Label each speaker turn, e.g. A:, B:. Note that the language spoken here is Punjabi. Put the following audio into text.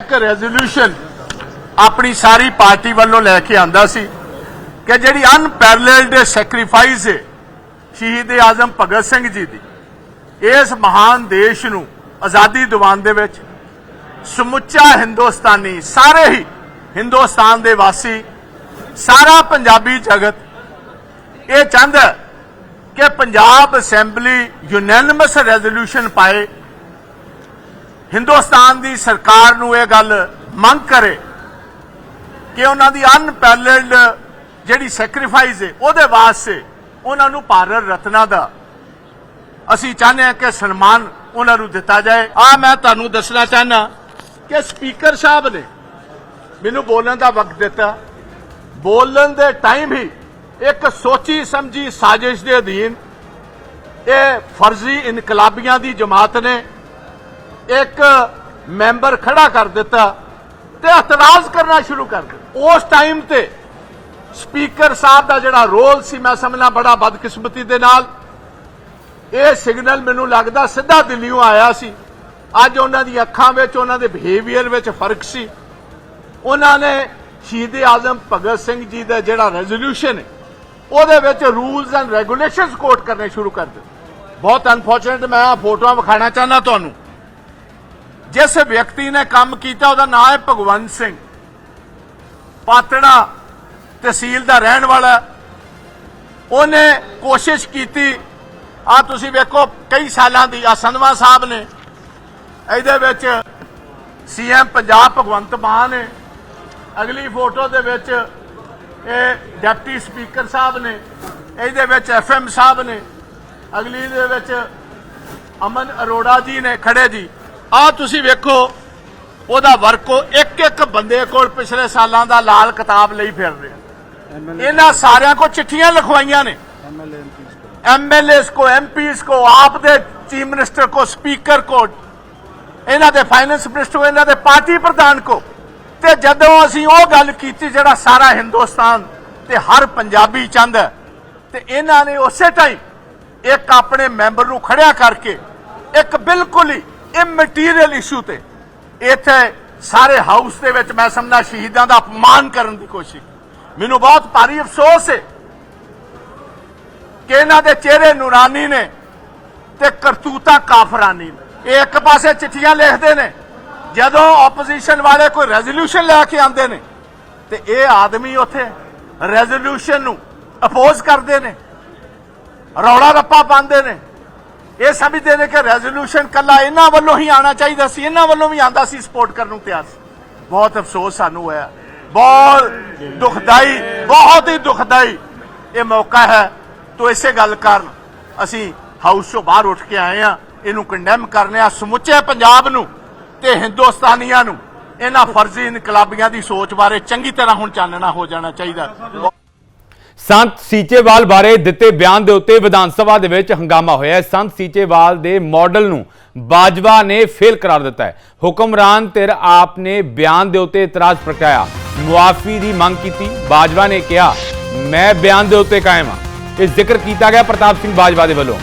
A: ਇੱਕ ਰੈਜ਼ੋਲੂਸ਼ਨ ਆਪਣੀ ਸਾਰੀ ਪਾਰਟੀ ਵੱਲੋਂ ਲੈ ਕੇ ਆਂਦਾ ਸੀ ਕਿ ਜਿਹੜੀ ਅਨਪੈਰਲਡ ਸੈਕਰੀਫਾਈਸ ਹੈ ਸ਼ਹੀਦ ਆਜ਼ਮ ਭਗਤ ਸਿੰਘ ਜੀ ਦੀ, ਇਸ ਮਹਾਨ ਦੇਸ਼ ਨੂੰ ਆਜ਼ਾਦੀ ਦਿਵਾਉਣ ਦੇ ਵਿੱਚ ਸਮੁੱਚਾ ਹਿੰਦੁਸਤਾਨੀ ਸਾਰੇ ਹੀ ਹਿੰਦੁਸਤਾਨ ਦੇ ਵਾਸੀ, ਸਾਰਾ ਪੰਜਾਬੀ ਜਗਤ, ਇਹ ਚਾਹੁੰਦਾ ਕਿ ਪੰਜਾਬ ਅਸੈਂਬਲੀ ਯੂਨੈਨਿਮਸ ਰੈਜ਼ੋਲੂਸ਼ਨ ਪਾਏ ਹਿੰਦੁਸਤਾਨ ਦੀ ਸਰਕਾਰ ਨੂੰ ਇਹ ਗੱਲ ਮੰਗ ਕਰੇ ਕਿ ਉਹਨਾਂ ਦੀ ਅਨਪੈਲਡ ਜਿਹੜੀ ਸੈਕਰੀਫਾਈਸ ਹੈ, ਉਹਦੇ ਵਾਸਤੇ ਉਹਨਾਂ ਨੂੰ ਭਾਰਤ ਰਤਨਾ ਦਾ ਅਸੀਂ ਚਾਹੁੰਦੇ ਹਾਂ ਕਿ ਸਨਮਾਨ ਉਹਨਾਂ ਨੂੰ ਦਿੱਤਾ ਜਾਏ। ਆ ਮੈਂ ਤੁਹਾਨੂੰ ਦੱਸਣਾ ਚਾਹਨਾ ਕਿ ਸਪੀਕਰ ਸਾਹਿਬ ਨੇ ਮੈਨੂੰ ਬੋਲਣ ਦਾ ਵਕਤ ਦਿੱਤਾ। ਬੋਲਣ ਦੇ ਟਾਈਮ ਹੀ ਇੱਕ ਸੋਚੀ ਸਮਝੀ ਸਾਜ਼ਿਸ਼ ਦੇ ਅਧੀਨ ਇਹ ਫਰਜ਼ੀ ਇਨਕਲਾਬੀਆਂ ਦੀ ਜਮਾਤ ਨੇ ਇੱਕ ਮੈਂਬਰ ਖੜਾ ਕਰ ਦਿੱਤਾ ਤੇ ਇਤਰਾਜ਼ ਕਰਨਾ ਸ਼ੁਰੂ ਕਰ ਦਿੱਤਾ। ਉਸ ਟਾਈਮ ਤੇ ਸਪੀਕਰ ਸਾਹਿਬ ਦਾ ਜਿਹੜਾ ਰੋਲ ਸੀ, ਮੈਂ ਸਮਝਣਾ ਬੜਾ ਬਦਕਿਸਮਤੀ ਦੇ ਨਾਲ। ਇਹ ਸਿਗਨਲ ਮੈਨੂੰ ਲੱਗਦਾ ਸਿੱਧਾ ਦਿੱਲੀੋਂ ਆਇਆ ਸੀ। ਅੱਜ ਉਹਨਾਂ ਦੀ ਅੱਖਾਂ ਵਿੱਚ, ਉਹਨਾਂ ਦੇ ਬਿਹੇਵੀਅਰ ਵਿੱਚ ਫ਼ਰਕ ਸੀ। ਉਹਨਾਂ ਨੇ ਸ਼ਹੀਦ ਆਜ਼ਮ ਭਗਤ ਸਿੰਘ ਜੀ ਦਾ ਜਿਹੜਾ ਰੈਜ਼ੋਲੂਸ਼ਨ ਹੈ, ਉਹਦੇ ਵਿੱਚ ਰੂਲਸ ਐਂਡ ਰੈਗੂਲੇਸ਼ਨਸ ਕੋਟ ਕਰਨੇ ਸ਼ੁਰੂ ਕਰ ਦਿੱਤੇ। ਬਹੁਤ ਅਨਫੋਰਚੂਨੇਟ ਮੈਂ ਆ ਫੋਟੋਆਂ ਵਿਖਾਣਾ ਚਾਹੁੰਦਾ ਤੁਹਾਨੂੰ। ਜਿਸ ਵਿਅਕਤੀ ਨੇ ਕੰਮ ਕੀਤਾ, ਉਹਦਾ ਨਾਮ ਹੈ ਭਗਵੰਤ ਸਿੰਘ। ਪਾਤੜਾ ਤਹਿਸੀਲ ਦਾ ਰਹਿਣ ਵਾਲਾ ਉਹਨੇ ਕੋਸ਼ਿਸ਼ ਕੀਤੀ, ਆ ਤੁਸੀਂ ਵੇਖੋ, ਕਈ ਸਾਲਾਂ ਦੀ, ਆ ਸੰਧਵਾ ਸਾਹਿਬ ਨੇ, ਇਹਦੇ ਵਿੱਚ ਸੀਐਮ ਪੰਜਾਬ ਭਗਵੰਤ ਮਾਨ ਨੇ, ਅਗਲੀ ਫੋਟੋ ਦੇ ਵਿੱਚ ਇਹ ਡਿਪਟੀ ਸਪੀਕਰ ਸਾਹਿਬ ਨੇ, ਇਹਦੇ ਵਿੱਚ ਐਫਐਮ ਸਾਹਿਬ ਨੇ, ਅਗਲੀ ਦੇ ਵਿੱਚ ਅਮਨ ਅਰੋੜਾ ਜੀ ਨੇ ਖੜੇ ਜੀ। ਆ ਤੁਸੀਂ ਵੇਖੋ ਉਹਦਾ ਵਰਕੋ ਇੱਕ ਇੱਕ ਬੰਦੇ ਕੋਲ ਪਿਛਲੇ ਸਾਲਾਂ ਦਾ ਲਾਲ ਕਿਤਾਬ ਲਈ ਫਿਰਦੇ ਇਹਨਾਂ ਸਾਰਿਆਂ ਕੋ ਚਿੱਠੀਆਂ ਲਿਖਵਾਈਆਂ ਨੇ। ਐਮਐਲਏਸ ਕੋ ਐਮਪੀਸ ਕੋ ਆਪ ਦੇ ਚੀਫ ਮਿਨਿਸਟਰ ਕੋ ਸਪੀਕਰ ਕੋ ਇਹਨਾਂ ਦੇ ਫਾਈਨੈਂਸ ਮਿਨਿਸਟਰ ਕੋ ਇਹਨਾਂ ਦੇ ਪਾਰਟੀ ਪ੍ਰਧਾਨ ਕੋ। ਤੇ ਜਦੋਂ ਅਸੀਂ ਉਹ ਗੱਲ ਕੀਤੀ ਜਿਹੜਾ ਸਾਰਾ ਹਿੰਦੁਸਤਾਨ ਤੇ ਹਰ ਪੰਜਾਬੀ ਚਾਹੁੰਦਾ ਤੇ ਇਹਨਾਂ ਨੇ ਉਸੇ ਟਾਈਮ ਇੱਕ ਆਪਣੇ ਮੈਂਬਰ ਨੂੰ ਖੜਿਆ ਕਰਕੇ ਇੱਕ ਬਿਲਕੁਲ ਹੀ ਮਟੀਰੀਅਲ ਇਸ਼ੂ ਤੇ। ਇੱਥੇ ਸਾਰੇ ਹਾਊਸ ਦੇ ਵਿੱਚ ਮੈਂ ਸਮਝਦਾ ਸ਼ਹੀਦਾਂ ਦਾ ਅਪਮਾਨ ਕਰਨ ਦੀ ਕੋਸ਼ਿਸ਼। ਮੈਨੂੰ ਬਹੁਤ ਭਾਰੀ ਅਫਸੋਸ ਹੈ ਕਿ ਇਹਨਾਂ ਦੇ ਚਿਹਰੇ ਨੂਰਾਨੀ ਨੇ ਤੇ ਕਰਤੂਤਾ ਕਾਫਰਾਨੀ ਨੇ। ਇਹ ਇੱਕ ਪਾਸੇ ਚਿੱਠੀਆਂ ਲਿਖਦੇ ਨੇ, ਜਦੋਂ ਆਪੋਜੀਸ਼ਨ ਵਾਲੇ ਕੋਈ ਰੈਜ਼ੋਲੂਸ਼ਨ ਲੈ ਕੇ ਆਉਂਦੇ ਨੇ, ਤੇ ਇਹ ਆਦਮੀ ਉੱਥੇ ਰੈਜ਼ੋਲੂਸ਼ਨ ਨੂੰ ਅਪੋਜ਼ ਕਰਦੇ ਨੇ। ਰੌਲਾ ਰੱਪਾ ਪਾਉਂਦੇ ਨੇ। ਇਹ ਸਮਝਦੇ ਨੇ ਕਿ ਰੈਜ਼ੋਲੂਸ਼ਨ ਕੱਲਾ ਇਹਨਾਂ ਵੱਲੋਂ ਹੀ ਆਣਾ ਚਾਹੀਦਾ ਸੀ, ਇਹਨਾਂ ਵੱਲੋਂ ਵੀ ਆਂਦਾ ਸੀ ਸਪੋਰਟ ਕਰਨ ਨੂੰ ਤਿਆਰ ਸੀ। ਬਹੁਤ ਅਫਸੋਸ ਸਾਨੂੰ ਹੋਇਆ। ਬਹੁਤ ਦੁਖਦਾਈ, ਬਹੁਤ ਹੀ ਦੁਖਦਾਈ। ਇਹ ਮੌਕਾ ਹੈ, ਤੋ ਇਸੇ ਗੱਲ ਕਾਰਨ ਅਸੀਂ ਹਾਊਸ ਤੋਂ ਬਾਹਰ ਉੱਠ ਕੇ ਆਏ ਆ ਇਹਨੂੰ ਕੰਡੈਮ ਕਰਨੇ ਆ, ਸਮੁੱਚੇ ਪੰਜਾਬ ਨੂੰ ਤੇ ਹਿੰਦੁਸਤਾਨੀਆਂ ਨੂੰ। ਇਹਨਾਂ ਫਰਜ਼ੀ ਇਨਕਲਾਬੀਆਂ ਦੀ ਸੋਚ ਬਾਰੇ ਚੰਗੀ ਤਰ੍ਹਾਂ ਹੁਣ ਚਾਨਣਾ ਹੋ ਜਾਣਾ ਚਾਹੀਦਾ।
B: ਸੰਤ ਸੀਚੇਵਾਲ ਬਾਰੇ ਦਿੱਤੇ ਬਿਆਨ ਦੇ ਉੱਤੇ ਵਿਧਾਨ ਸਭਾ ਦੇ ਵਿੱਚ ਹੰਗਾਮਾ ਹੋਇਆ ਸੰਤ ਸੀਚੇਵਾਲ ਦੇ ਮਾਡਲ ਨੂੰ ਬਾਜਵਾ ਨੇ ਫੇਲ ਕਰਾਰ ਦਿੱਤਾ ਹੈ। ਹੁਕਮਰਾਨ ਧਿਰ ਆਪ ਨੇ ਬਿਆਨ ਦੇ ਉੱਤੇ ਇਤਰਾਜ਼ ਪ੍ਰਗਟਾਇਆ। ਮੁਆਫੀ ਦੀ ਮੰਗ ਕੀਤੀ। ਬਾਜਵਾ ਨੇ ਕਿਹਾ, ਮੈਂ ਬਿਆਨ ਦੇ ਉੱਤੇ ਕਾਇਮ ਹਾਂ। ਇਹ ਜ਼ਿਕਰ ਕੀਤਾ ਗਿਆ ਪ੍ਰਤਾਪ ਸਿੰਘ ਬਾਜਵਾ ਦੇ ਵੱਲੋਂ।